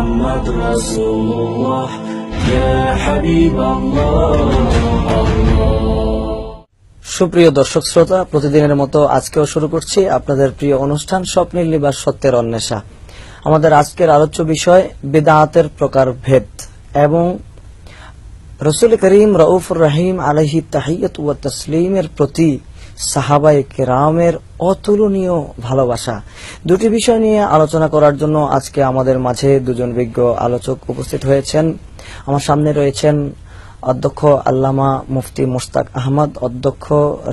محمد رسول الله يا حبيب الله الله সুপ্রিয় দর্শক শ্রোতা প্রতিদিনের মতো আজকেও শুরু করছি আপনাদের প্রিয় অনুষ্ঠান স্বপ্নের লিবাস সত্যের অন্বেষা আমাদের আজকের আলোচ্য বিষয় বেদাতের প্রকার ভেদ এবং রসুল করিম রউফুর রহিম আলহি তাহিয়ত ও তসলিমের প্রতি সাহাবাই কেরামের অতুলনীয় ভালোবাসা। দুটি বিষয় নিয়ে আলোচনা করার জন্য আজকে আমাদের মাঝে দুজন বিজ্ঞ আলোচক উপস্থিত হয়েছেন। আমার সামনে রয়েছেন অধ্যক্ষ আল্লামা মুফতি মুস্তাক আহমদ অধ্যক্ষ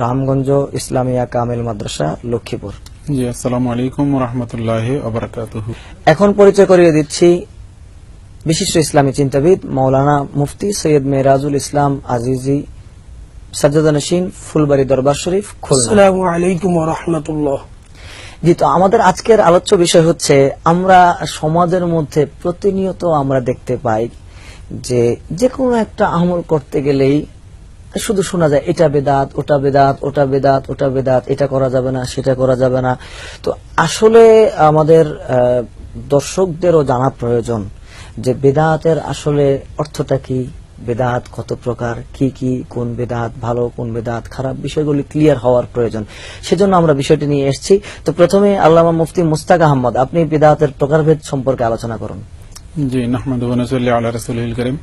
রামগঞ্জ ইসলামিয়া কামিল মাদ্রাসা লক্ষ্মীপুর। জি আসসালামু আলাইকুম রহমতুল্লাহ আবরাকাতুহু এখন পরিচয় করিয়ে দিচ্ছি বিশিষ্ট ইসলামী চিন্তাবিদ মৌলানা মুফতি সৈয়দ মেরাজুল ইসলাম আজিজি সাজ্জাদা নসীন ফুলবাড়ি দরবার শরীফ খুলনা। আসসালামু আলাইকুম রহমতুল্লাহ। জি তো আমাদের আজকের আলোচ্য বিষয় হচ্ছে আমরা সমাজের মধ্যে প্রতিনিয়ত আমরা দেখতে পাই যে যে কোনো একটা আমল করতে গেলেই শুধু শোনা যায় এটা বেদাত ওটা বেদাত ওটা বেদাত ওটা বেদাত এটা করা যাবে না সেটা করা যাবে না। তো আসলে আমাদের দর্শকদেরও জানা প্রয়োজন যে বেদাতের আসলে অর্থটা কি বেদাত কত প্রকার, কি কি, কোন বেদাত ভালো, কোন বেদাত খারাপ, বিষয়গুলি ক্লিয়ার হওয়ার প্রয়োজন। সেজন্য আমরা বিষয়টি নিয়ে এসেছি। তো প্রথমে আল্লামা মুফতি মুস্তাক আহমদ, আপনি বেদাতের প্রকারভেদ সম্পর্কে আলোচনা করুন। জি নাহমাদ ওয়ানাসল্লি আলা রাসূলিল করিম।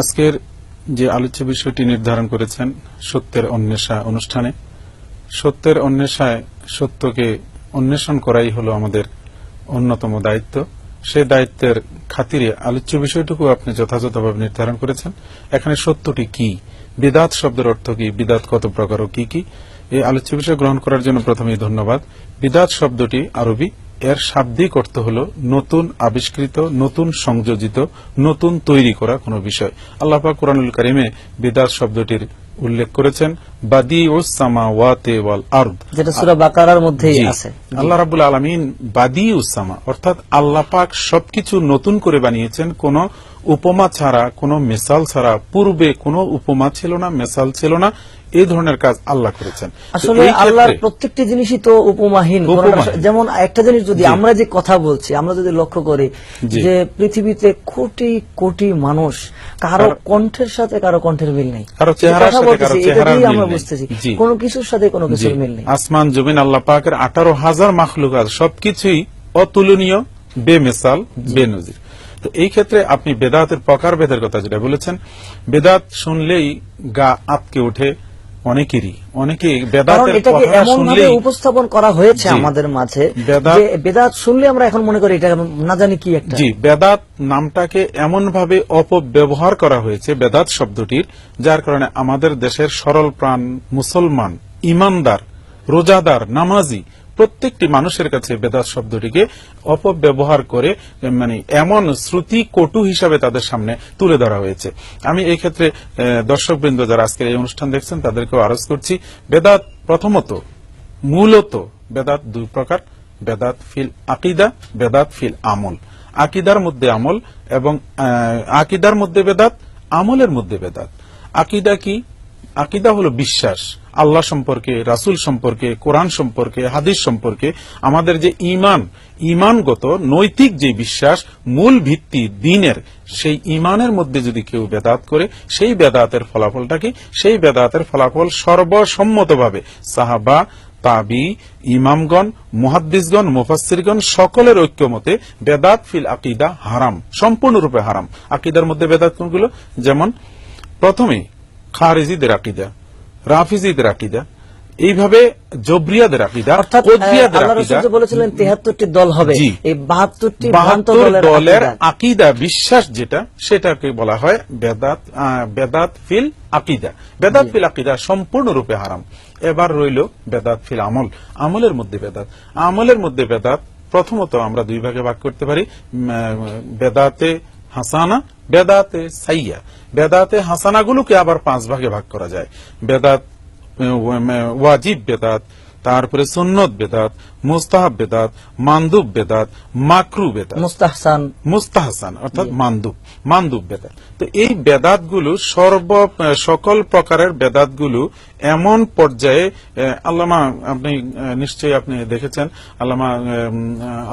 আজকের যে আলোচ্য বিষয়টি নির্ধারণ করেছেন সত্যের অন্বেষা অনুষ্ঠানে, সত্যের অন্বেষায় সত্যকে অন্বেষণ করাই হলো আমাদের অন্যতম দায়িত্ব। সেই দায়িত্বের খাতিরে আলোচ্য বিষয়টুকু আপনি যথাযথভাবে নির্ধারণ করেছেন। এখানে সত্যটি কি? বিদাত শব্দের অর্থ কি? বিদাত কত প্রকার ও কি কি? এই আলোচ্য বিষয় গ্রহণ করার জন্য প্রথমেই ধন্যবাদ। বিদাত শব্দটি আরবি এর শাব্দিক অর্থ হল নতুন আবিষ্কৃত নতুন সংযোজিত নতুন তৈরি করা কোনো বিষয়। আল্লাপা কোরআনুল করিমে বিদাত শব্দটির উল্লেখ করেছেন বাদি ও সামা ওয়াতে ওয়াল আর্দ। যেটা সুরা বাকারার মধ্যেই আছে। আল্লাহ রাবুল আলমিন বাদি উসামা অর্থাৎ আল্লাহ পাক সবকিছু নতুন করে বানিয়েছেন কোন উপমা ছাড়া কোন মেসাল ছাড়া পূর্বে কোনো উপমা ছিল না মেসাল ছিল না। এই ধরনের কাজ আল্লাহ করেছেন। আসলে আল্লাহর প্রত্যেকটি জিনিসই তো উপমাহীন। যেমন একটা জিনিস যদি আমরা যে কথা বলছি আমরা যদি লক্ষ্য করি যে পৃথিবীতে কোটি কোটি মানুষ কারও কণ্ঠের সাথে কারও কণ্ঠের মিল নেই। কারও যে চেহারার সাথে কারও চেহারার মিল আমরা বুঝতেছি কোনো কিছুর সাথে কোনো কিছুর মিল নেই। আসমান জমিন আল্লাহ পাকের আঠারো হাজার মাখলুকাত সবকিছুই অতুলনীয় বেমেসাল বেনজির। তো এই ক্ষেত্রে আপনি বেদাতের প্রকার ভেদের কথা যেটা বলেছেন বেদাত শুনলেই গা আতকে ওঠে অনেকেরই। কারণ বেদাতের কথা শুনলেই উপস্থাপন করা হয়েছে আমাদের মাঝে বেদাত- যে বেদাত শুনলে আমরা এখন মনে করি এটা না জানি কি একটা। জি বেদাত নামটাকে এমন ভাবে অপব্যবহার করা হয়েছে বেদাত শব্দটির যার কারণে আমাদের দেশের সরল প্রাণ মুসলমান ইমানদার রোজাদার নামাজি প্রত্যেকটি মানুষের কাছে বেদাত শব্দটিকে অপব্যবহার করে মানে এমন শ্রুতি কটু হিসাবে তাদের সামনে তুলে ধরা হয়েছে। আমি এই ক্ষেত্রে দর্শকবৃন্দ যারা আজকের এই অনুষ্ঠান দেখছেন, তাদেরকেও আরজ করছি, বেদাত প্রথমত, মূলত বেদাত দুই প্রকার, বেদাত ফিল আকিদা, বেদাত ফিল আমল। আকিদার মধ্যে আমল এবং আকিদার মধ্যে বেদাত, আমলের মধ্যে বেদাত। আকিদা কি? আকিদা হলো বিশ্বাস। আল্লাহ সম্পর্কে, রাসুল সম্পর্কে, কোরআন সম্পর্কে, হাদিস সম্পর্কে আমাদের যে ইমান ইমানগত নৈতিক যে বিশ্বাস, মূল ভিত্তি দিনের, সেই ইমানের মধ্যে যদি কেউ বেদাত করে, সেই বেদাতের ফলাফলটা কি? সেই বেদাতের ফলাফল সর্বসম্মতভাবে সাহাবা, তাবি, ইমামগণ, মুহাদ্দিসগণ, মুফাসসিরগণ সকলের ঐক্যমতে বেদাত ফিল আকিদা হারাম, সম্পূর্ণরূপে হারাম। আকিদার মধ্যে বেদাত কোনগুলো? যেমন প্রথমে খারেজিদের আকিদা। রাফিজিদের আকিদা এইভাবে জবরিয়াদের আকিদা অর্থাৎ কদরিয়াদের আকিদা। বলেছিলেন তেহাত্তরটি দল হবে। এই বাহাত্তরটি ভ্রান্ত বাহাত্তর দলের আকিদা। বিশ্বাস যেটা সেটাকে বলা হয় বেদাত বেদাত ফিল আকিদা। বেদাত ফিল আকিদা সম্পূর্ণরূপে হারাম। এবার রইল বেদাত ফিল আমল। আমলের মধ্যে বেদাত। আমলের মধ্যে বেদাত প্রথমত আমরা দুই ভাগে ভাগ করতে পারি। বেদাতে হাসানা, বেদাতে সাইয়া। বেদাতে হাসানাগুলোকে আবার পাঁচ ভাগে ভাগ করা যায়। বেদাত ওয়াজিব বেদাত, তারপরে সুন্নত বেদাত মুস্তাহাব বেদাত মান্দুব বেদাত মাকরু বেদাত। মুস্তাহসান। মুস্তাহসান অর্থাৎ মান্দুব মান্দুব বেদাত। তো এই বেদাতগুলো সর্ব সকল প্রকারের বেদাতগুলো এমন পর্যায়ে আল্লামা আপনি নিশ্চয়ই আপনি দেখেছেন আল্লামা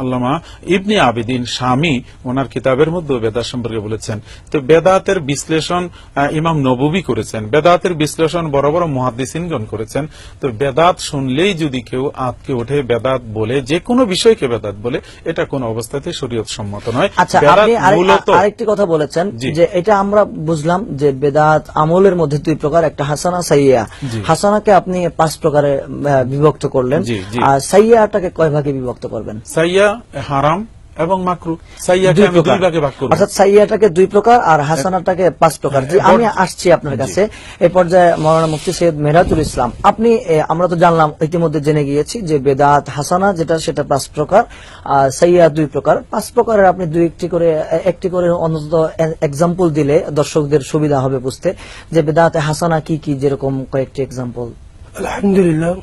আল্লামা ইবনি আবিদিন স্বামী ওনার কিতাবের মধ্যে বেদাত সম্পর্কে বলেছেন। তো বেদাতের বিশ্লেষণ ইমাম নববী করেছেন। বেদাতের বিশ্লেষণ বড় বড় মহাদিসিনগণ করেছেন। তো বেদাত শুনলেই যদি কেউ আতকে ওঠে বেদাত বলে যে কোনো বিষয়কে বেদাত বলে এটা কোন অবস্থাতে শরীয়ত সম্মত নয়। আচ্ছা আপনি আরেকটি কথা বলেছেন যে এটা আমরা বুঝলাম যে বেদাত আমলের মধ্যে দুই প্রকার একটা হাসানা সাইয়া। হাসানাকে আপনি পাঁচ প্রকারে বিভক্ত করলেন। আর সাইয়াটাকে কয় ভাগে বিভক্ত করবেন? সাইয়া হারাম এবং মাকরু। সাইয়াকে আমি দুই ভাগে ভাগ করব। অর্থাৎ সাইয়াটাকে দুই প্রকার আর হাসানাটাকে পাঁচ প্রকার। জি আমি আসছি আপনার কাছে। এই পর্যায়ে মৌলানা মুফতি সৈয়দ মেহরাতুল ইসলাম। আপনি আমরা তো জানলাম ইতিমধ্যে জেনে গিয়েছি যে বেদাত হাসানা যেটা সেটা পাঁচ প্রকার আর সাইয়া দুই প্রকার। পাঁচ প্রকারের আপনি দুই একটি করে একটি করে অন্তত এক্সাম্পল দিলে দর্শকদের সুবিধা হবে বুঝতে যে বেদাতে হাসানা কি কি যেরকম কয়েকটি এক্সাম্পল আলহামদুলিল্লাহ।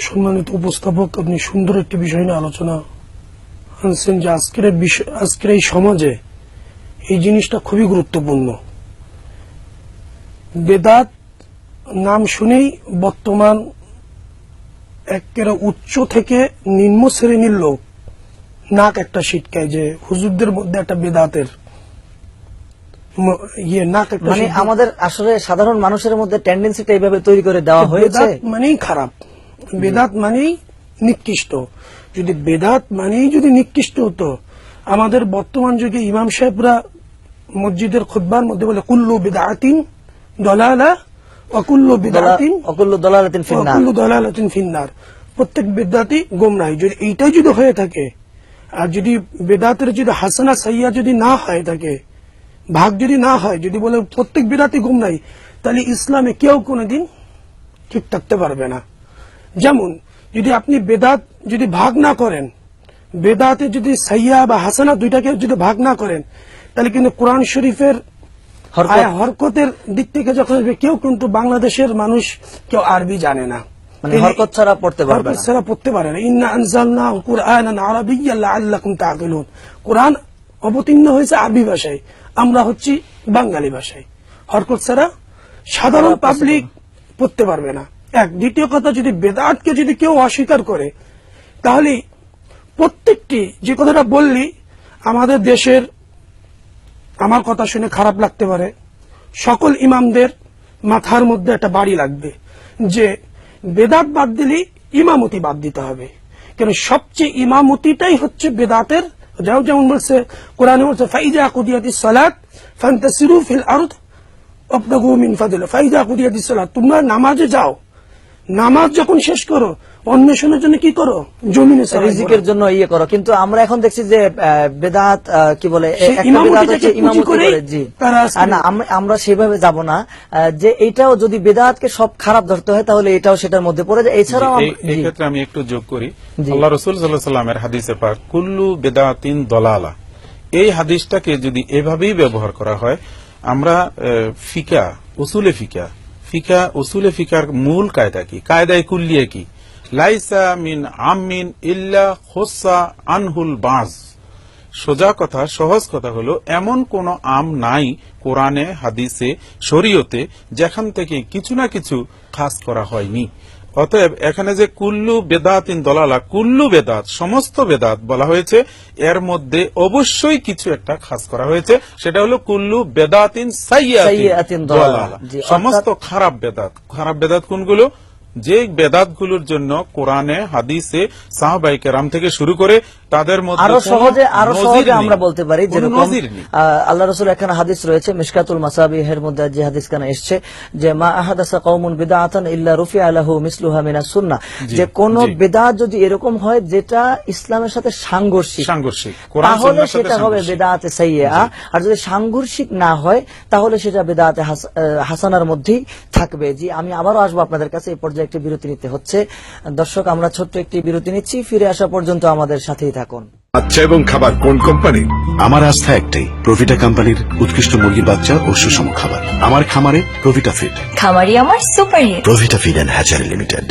সম্মানিত উপস্থাপক আপনি সুন্দর একটি বিষয় নিয়ে আলোচনা আনছেন যে আজকের আজকের এই সমাজে এই জিনিসটা খুবই গুরুত্বপূর্ণ। বেদাত নাম শুনেই বর্তমান একেবারে উচ্চ থেকে নিম্ন শ্রেণির লোক নাক একটা সিটকায় যে হুজুরদের মধ্যে একটা বেদাতের ইয়ে নাক একটা মানে আমাদের আসলে সাধারণ মানুষের মধ্যে টেন্ডেন্সিটা এইভাবে তৈরি করে দেওয়া হয়েছে? মানেই খারাপ। বেদাত মানেই নিকৃষ্ট। যদি বেদাত মানেই যদি নিকৃষ্ট হতো আমাদের বর্তমান যুগে ইমাম সাহেবরা মসজিদের খুদ্বার মধ্যে বলে কুল্লু বেদাতিন দলালা অকুল্লু বেদাতিন অকুল্ল দলালাতিন অকুল্লু দলালাতিন ফিন্নার। প্রত্যেক বেদাতি গোমরাই যদি এইটাই যদি হয়ে থাকে আর যদি বেদাতের যদি হাসানা সাইয়া যদি না হয়ে থাকে ভাগ যদি না হয় যদি বলে প্রত্যেক বেদাতি গুমরাই তাহলে ইসলামে কেউ কোনোদিন ঠিক থাকতে পারবে না। যেমন যদি আপনি বেদাত যদি ভাগ না করেন বেদাতে যদি সাইয়া বা হাসানা দুইটাকে যদি ভাগ না করেন তাহলে কিন্তু কোরআন শরীফের হরকতের দিক থেকে যখন কেউ কিন্তু বাংলাদেশের মানুষ কেউ আরবি জানে না। হরকত ছাড়া পড়তে পারবে হরকত ছাড়া পড়তে পারে না। ইন্না আনজালনা কুরআনান আরাবিয়্যান লাআল্লাকুম তাআকিলুন। কোরআন অবতীর্ণ হয়েছে আরবি ভাষায় আমরা হচ্ছি বাঙালি ভাষায়। হরকত ছাড়া সাধারণ পাবলিক পড়তে পারবে না। এক। দ্বিতীয় কথা, যদি বেদাতকে যদি কেউ অস্বীকার করে, তাহলে প্রত্যেকটি, যে কথাটা বললি, আমাদের দেশের, আমার কথা শুনে খারাপ লাগতে পারে, সকল ইমামদের মাথার মধ্যে একটা বাড়ি লাগবে, যে বেদাত বাদ দিলেই ইমামতি বাদ দিতে হবে। কেন সবচেয়ে ইমামতিটাই হচ্ছে বেদাতের, যাও যেমন বলছে, কোরআনে বলছে, ফাইজা কুদিয়াতি সালাত, ফান্তাসিরু ফিল আরদ অবতাগু মিন ফাদিল, ফাইজা কুদিয়াতি সালাত, তোমরা নামাজে যাও নামাজ যখন শেষ করো অন্বেষণের জন্য কি করো? জমিনে রিজিকের জন্য ইয়ে করো। কিন্তু আমরা এখন দেখছি যে আহ, বেদাত কি বলে আমরা- সেভাবে যাব না। যে এটাও যদি বেদাতকে সব খারাপ ধরতে হয় তাহলে এটাও সেটার মধ্যে পড়ে যায়। এছাড়াও এই আম- একটু যোগ করি। আল্লাহ রসুল সাল্লাহ সাল্লামের হাদিসে পাক কুল্লু বেদাতিন দলালা। এই হাদিসটাকে যদি এভাবেই ব্যবহার করা হয় আমরা আহ, ফিকা উসুলে ফিকা ফিকা, উসুলে ফিকার মূল কায়দা কি? কায়দায় কুল্লিয়ে কি? লাইসা মিন আমিন ইল্লা খোসা আনহুল বাজ সোজা কথা, সহজ কথা হলো, এমন কোন আম নাই কোরআনে, হাদিসে, শরীয়তে, যেখান থেকে কিছু না কিছু খাস করা হয়নি। অতএব এখানে যে কুল্লু বেদাতিন দলালা কুল্লু বেদাত সমস্ত বেদাত বলা হয়েছে এর মধ্যে অবশ্যই কিছু একটা খাস করা হয়েছে। সেটা হলো কুল্লু বেদাতিন ইন সাইয়াতিন। দলালা। সমস্ত খারাপ বেদাত। খারাপ বেদাত কোনগুলো? যে বেদাতগুলোর জন্য কোরআনে হাদিসে সাহবাইকে রাম থেকে শুরু করে তাদের মধ্যে আরও সহজে আরও সহজে আমরা বলতে পারি যেরকম। আহ, আল্লাহ রসুল এখানে হাদিস রয়েছে মিসকাতুল মাসাবিহের মধ্যে যে হাদিস খানে এসছে যে মা আহাদাসা কওমুন বিদআতান ইল্লা রুফি আলাহু মিসলুহা মিনাস সুন্নাহ। জি, যে কোন জি। বেদাত যদি এরকম হয় যেটা ইসলামের সাথে সাংঘর্ষিক সাংঘর্ষিক তাহলে সেটা হবে সাংঘর্ষিক। বেদাতে সাইয়া আর যদি সাংঘর্ষিক না হয় তাহলে সেটা বেদাতে হাস- আহ, হাসানার মধ্যেই থাকবে। জি আমি আবারও আসব আপনাদের কাছে এই পর্যায়ে একটি বিরতি নিতে হচ্ছে। দর্শক আমরা ছোট্ট একটি বিরতি নিচ্ছি ফিরে আসা পর্যন্ত আমাদের সাথেই থাকুন। বাচ্চা এবং খাবার কোন কোম্পানি? আমার আস্থা একটাই প্রভিটা কোম্পানির উৎকৃষ্ট মুরগি বাচ্চা ও সুষম খাবার। আমার খামারে প্রভিটা ফিড খামারি আমার super hit Provita feed and hatchery limited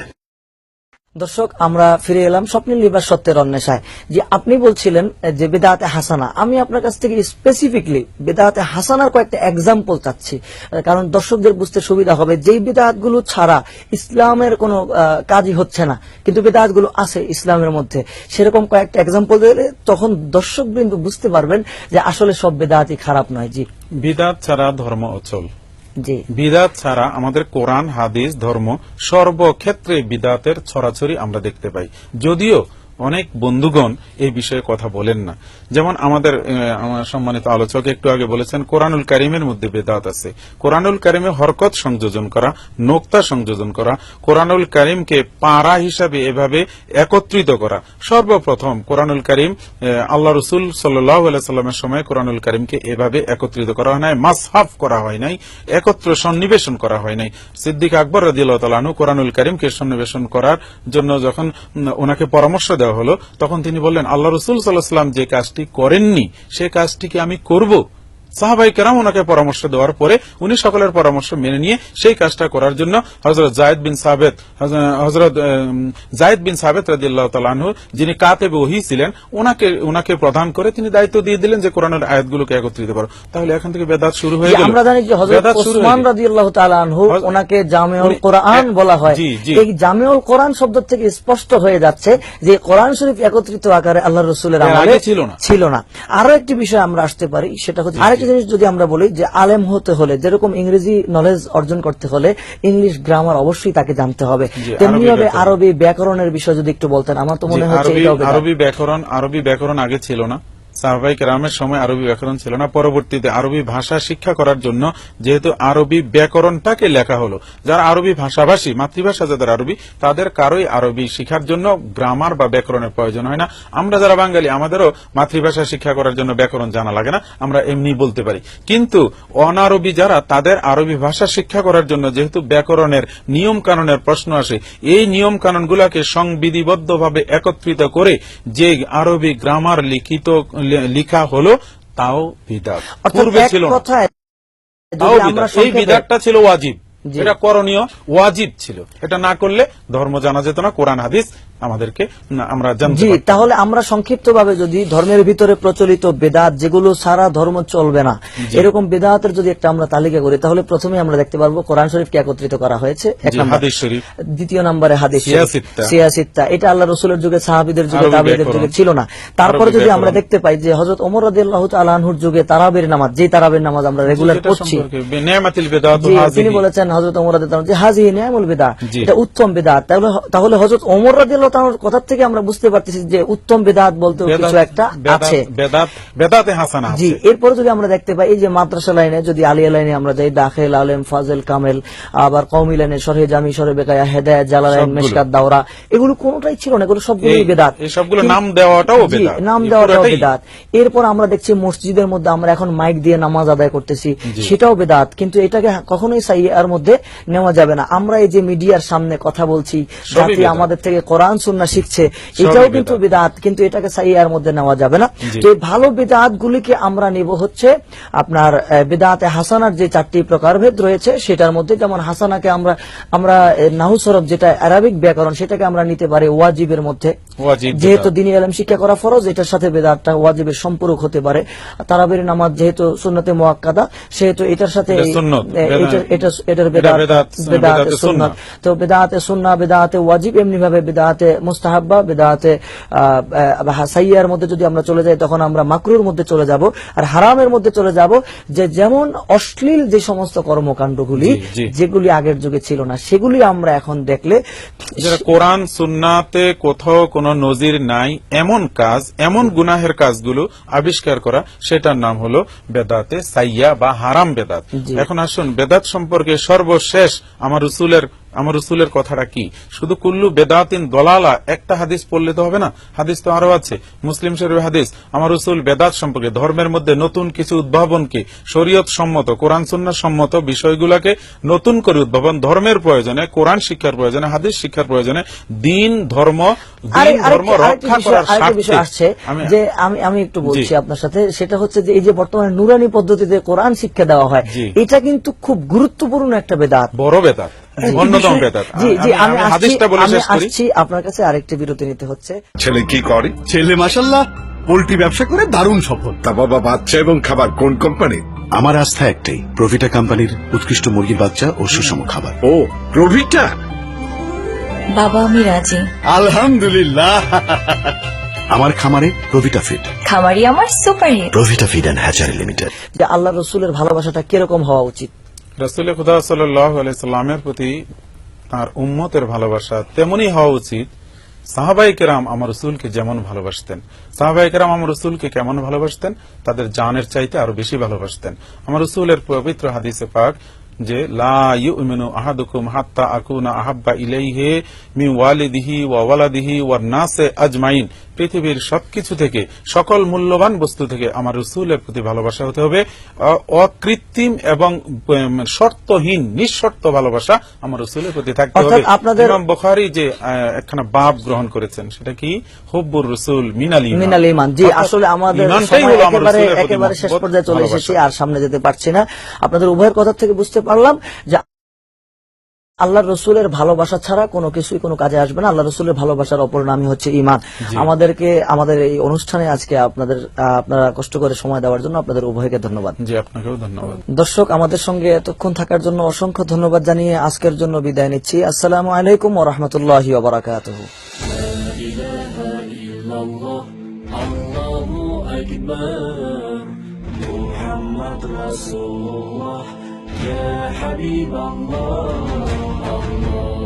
দর্শক, আমরা ফিরে এলাম স্বপ্নের লিবার সত্যের অন্বেষায়, যে আপনি বলছিলেন যে বেদাতে হাসানা। আমি আপনার কাছ থেকে স্পেসিফিকলি বেদাতে হাসানার কয়েকটা এক্সাম্পল চাচ্ছি। কারণ দর্শকদের বুঝতে সুবিধা হবে, যেই বেদাতগুলো ছাড়া ইসলামের কোনো কাজই হচ্ছে না, কিন্তু বেদাতগুলো আছে ইসলামের মধ্যে। সেরকম কয়েকটা এক্সাম্পল দিলে তখন দর্শক বিন্দু বুঝতে পারবেন যে আসলে সব বেদাতই খারাপ নয়। জি। বিদাত ছাড়া ধর্ম অচল। বিদাত ছাড়া আমাদের কোরআন হাদিস ধর্ম সর্বক্ষেত্রে বিদাতের ছড়াছড়ি আমরা দেখতে পাই। যদিও অনেক বন্ধুগণ এই বিষয়ে কথা বলেন না। যেমন আমাদের আমার সম্মানিত আলোচক একটু আগে বলেছেন, কোরআনুল কারিমের মধ্যে বেদাত আছে। কোরআনুল কারিমে হরকত সংযোজন করা, নোক্তা সংযোজন করা, কোরআনুল কারিমকে পারা হিসাবে এভাবে একত্রিত করা। সর্বপ্রথম কোরআনুল কারিম আল্লাহ রসুল সাল্লামের সময় কোরআনুল কারিমকে এভাবে একত্রিত করা হয় নাই, মাসহাফ করা হয় নাই, একত্র সন্নিবেশন করা হয় নাই। সিদ্দিক আকবর রাদিল্লাহ তালানু কোরআনুল কারিমকে সন্নিবেশন করার জন্য যখন ওনাকে পরামর্শ হলো, তখন তিনি বললেন, আল্লাহ রসুল সাল্লাহ সাল্লাম যে কাজটি করেননি, সে কাজটিকে আমি করব? সাহাবাই কেরাম ওনাকে পরামর্শ দেওয়ার পরে উনি সকলের পরামর্শ মেনে নিয়ে সেই কাজটা করার জন্য হজরত জায়দ বিন সাবেদ হজরত জায়দ বিন সাবেদ রাদিল্লাহ তালানহু যিনি কাতেবে ওহি ছিলেন ওনাকে ওনাকে প্রধান করে তিনি দায়িত্ব দিয়ে দিলেন যে কোরআনের আয়াতগুলোকে একত্রিত করো তাহলে এখান থেকে বেদাত শুরু হয়ে গেল আমরা জানি যে ওসমান গেল। রাদিয়াল্লাহু তাআলা আনহু ওনাকে জামিউল কোরআন হ্যাঁ, বলা হয়। এই জামিউল কোরআন শব্দ থেকে স্পষ্ট হয়ে যাচ্ছে যে কোরআন শরীফ একত্রিত আকারে আল্লাহ রসুলের আমলে ছিল না। ছিল না আরও একটি বিষয় আমরা আসতে পারি সেটা হচ্ছে আরেকটি জিনিস যদি আমরা বলি যে আলেম হতে হলে যেরকম ইংরেজি নলেজ অর্জন করতে হলে ইংলিশ গ্রামার অবশ্যই তাকে জানতে হবে। তেমনি ভাবে আরবি ব্যাকরণের বিষয় যদি একটু বলতেন আমার তো মনে হচ্ছে। আরবি ব্যাকরণ আরবি ব্যাকরণ আগে ছিল না। সাহাবাই কেরামের সময় আরবি ব্যাকরণ ছিল না। পরবর্তীতে আরবি ভাষা শিক্ষা করার জন্য যেহেতু আরবি ব্যাকরণটাকে লেখা হলো, যারা আরবি ভাষাভাষী, মাতৃভাষা যাদের আরবি, তাদের কারোই আরবি শিখার জন্য গ্রামার বা ব্যাকরণের প্রয়োজন হয় না। আমরা যারা বাঙালি, আমাদেরও মাতৃভাষা শিক্ষা করার জন্য ব্যাকরণ জানা লাগে না, আমরা এমনি বলতে পারি। কিন্তু অনারবি যারা, তাদের আরবি ভাষা শিক্ষা করার জন্য যেহেতু ব্যাকরণের নিয়ম কানুনের প্রশ্ন আসে, এই নিয়ম কানুনগুলোকে সংবিধিবদ্ধভাবে একত্রিত করে যে আরবি গ্রামার লিখিত লিখা হলো তাও বিদাত পূর্বে ছিল না তাও বিদাত। এই বিদাতটা ছিল ওয়াজিব। এটা করণীয় ওয়াজিব ছিল এটা না করলে ধর্ম জানা যেত না কোরআন হাদিস আমাদেরকে আমরা জানতে জি তাহলে আমরা সংক্ষিপ্তভাবে যদি ধর্মের ভিতরে প্রচলিত বেদাত যেগুলো সারা ধর্ম চলবে না এরকম বেদাতের যদি একটা আমরা তালিকা করি তাহলে প্রথমে আমরা দেখতে পারব কোরআন শরীফকে একত্রিত করা হয়েছে। দ্বিতীয় নম্বরে হাদিস সিয়াসিত্তা। এটা আল্লাহ রসুলের যুগে সাহাবিদের যুগে তাবিদের যুগে ছিল না। তারপরে যদি আমরা দেখতে পাই যে হজরত ওমর রাদিয়াল্লাহ তাআলা আনহুর যুগে তারাবির নামাজ যে তারাবির নামাজ আমরা রেগুলার পড়ছি হাজিহি। তিনি বলেছেন হজরত ওমর রাদিয়াল্লাহু যে হাজি নিয়ামুল বিদা এটা উত্তম বিদাত। তাহলে তাহলে হজরত ওমর রাদিয়াল্লাহু তাআলার কথা থেকে আমরা বুঝতে পারতেছি যে উত্তম বিদাত বলতে কিছু একটা আছে। বেদাতে হাসানা জি এরপরে যদি আমরা দেখতে পাই এই যে মাদ্রাসা লাইনে যদি আলিয়া লাইনে আমরা যাই দাখিল আলেম ফাজেল কামেল আবার কওমি লাইনে সরহে জামি সরহে বেকায়া হেদায়াত জালালাইন। মেশকাত দাওরা এগুলো কোনটাই ছিল না এগুলো সবগুলোই বেদাত। সবগুলো নাম দেওয়াটাও বেদাত। নাম দেওয়াটাও বেদাত। এরপর আমরা দেখছি মসজিদের মধ্যে আমরা এখন মাইক দিয়ে নামাজ আদায় করতেছি সেটাও বেদাত। কিন্তু এটাকে কখনোই সাইয়ার মধ্যে নেওয়া যাবে না। আমরা এই যে মিডিয়ার সামনে কথা বলছি আমাদের থেকে কোরআন সুন্নাহ শিখছে এটাও কিন্তু বিদাত। কিন্তু এটাকে সাইয়ার মধ্যে নেওয়া যাবে না। তো এই ভালো বিদাত গুলিকে আমরা নিব হচ্ছে আপনার বিদাতে হাসানার যে চারটি প্রকারভেদ রয়েছে সেটার মধ্যে যেমন হাসানাকে আমরা আমরা নাহুসরফ নাহু সরব যেটা আরবিক ব্যাকরণ সেটাকে আমরা নিতে পারি ওয়াজিবের মধ্যে। যেহেতু। দিনী আলম শিক্ষা করা ফরজ এটার সাথে বেদাতটা ওয়াজিবের সম্পর্ক হতে পারে। তারাবির নামাজ যেহেতু সুন্নতে মোয়াক্কাদা সেহেতু এটার সাথে এটার বেদাত সুন্নাত তো বেদাতে সুন্না বেদাতে ওয়াজিব এমনি ভাবে বেদাতে মুস্তাহাব্বা বেদাতে সাইয়ার মধ্যে যদি আমরা চলে যাই তখন আমরা মাকরুর মধ্যে চলে যাব। আর হারামের মধ্যে চলে যাব যে যেমন অশ্লীল যে সমস্ত কর্মকাণ্ডগুলি। যেগুলি আগের যুগে ছিল না সেগুলি আমরা এখন দেখলে কোরআন সুন্নাতে কোথাও কোনো নজির নাই এমন কাজ এমন গুনাহের কাজগুলো আবিষ্কার করা সেটার নাম হলো বেদাতে সাইয়া বা হারাম বেদাত। এখন আসুন বেদাত সম্পর্কে সর্বশেষ আমার রসুলের আমার রসুলের কথাটা কি? শুধু কুল্লু বেদাতিন দলালা একটা হাদিস পড়লে তো হবে না? হাদিস তো আরও আছে। মুসলিম শরীফ হাদিস আমার রসুল বেদাত সম্পর্কে ধর্মের মধ্যে নতুন কিছু উদ্ভাবনকে শরীয়ত সম্মত কোরআন সুন্না সম্মত বিষয়গুলোকে নতুন করে উদ্ভাবন ধর্মের প্রয়োজনে কোরআন শিক্ষার প্রয়োজনে হাদিস শিক্ষার প্রয়োজনে দিন ধর্ম ধর্ম রক্ষা বিষয়- করার আসছে আমি যে আমি আমি একটু বলছি আপনার সাথে সেটা হচ্ছে যে এই যে বর্তমানে নুরানি পদ্ধতিতে কোরআন শিক্ষা দেওয়া হয় এটা কিন্তু খুব গুরুত্বপূর্ণ একটা বেদাত। বড় বেদাত। অন্যতম জি আমি হাদিসটা বলে শেষ করি। আসছি আপনার কাছে আরেকটি বিরতি নিতে হচ্ছে। ছেলে কি করে? ছেলে মাসাল্লাহ পোল্ট্রি ব্যবসা করে দারুণ সফল। তা বাবা বাচ্চা এবং খাবার কোন কোম্পানি আমার আস্থা একটাই প্রফিটা কোম্পানির উৎকৃষ্ট মুরগির বাচ্চা ও সুষম খাবার। ও প্রভিটা? বাবা আমি রাজি। আলহামদুলিল্লাহ। আমার খামারে প্রভিটা ফিড খামারি আমার super hit Provita feed and hatchery limited যে আল্লাহ রসুলের ভালোবাসাটা কীরকম হওয়া উচিত? রসুল খুদা সাল্লামের প্রতি তার উম্মতের ভালোবাসা তেমনই হওয়া উচিত। সাহাবাই কেরাম আমার রসুলকে যেমন ভালোবাসতেন। সাহাবাই কেরাম আমার রসুলকে কেমন ভালোবাসতেন? তাদের জানের চাইতে আরও বেশি ভালোবাসতেন। আমার রসুলের পবিত্র হাদিসে পাক যে লা আহাদুকুম হাত্তা আকুনা আহাব্বা ইলাইহি ওয়ালিদিহি ওয়া ওয়ালাদিহি ওয়ান নাসে আজমাইন। পৃথিবীর সবকিছু থেকে সকল মূল্যবান বস্তু থেকে আমার রসুলের প্রতি ভালোবাসা হতে হবে। অকৃত্রিম এবং শর্তহীন নিঃশর্ত ভালোবাসা আমার রসুলের প্রতি থাকতে হবে। আপনাদের- বুখারী যে একখানা বাপ গ্রহণ করেছেন সেটা কি? হুব্বুর রসুল মিনাল মিনাল ইমান। জি আসলে আমাদের একেবারে শেষ পর্যায়ে চলে এসেছি আর সামনে যেতে পারছি না। আপনাদের উভয়ের কথা থেকে বুঝতে পারলাম যে আল্লাহ রসুলের ভালোবাসা ছাড়া কোনো কিছুই কোনো কাজে আসবে না আল্লাহ রসুলের ভালোবাসার অপর নামই হচ্ছে ইমান আমাদেরকে আমাদের এই অনুষ্ঠানে আজকে আপনাদের আহ, আপনারা কষ্ট করে সময় দেওয়ার জন্য আপনাদের উভয়কে ধন্যবাদ জি আপনাকেও ধন্যবাদ দর্শক আমাদের সঙ্গে এতক্ষণ থাকার জন্য অসংখ্য ধন্যবাদ জানিয়ে আজকের জন্য বিদায় নিচ্ছি আসসালামু আলাইকুম ও রহমতুল্লাহ বারাকাতুহু الله أكبر محمد رسول الله يا حبيب الله. الله.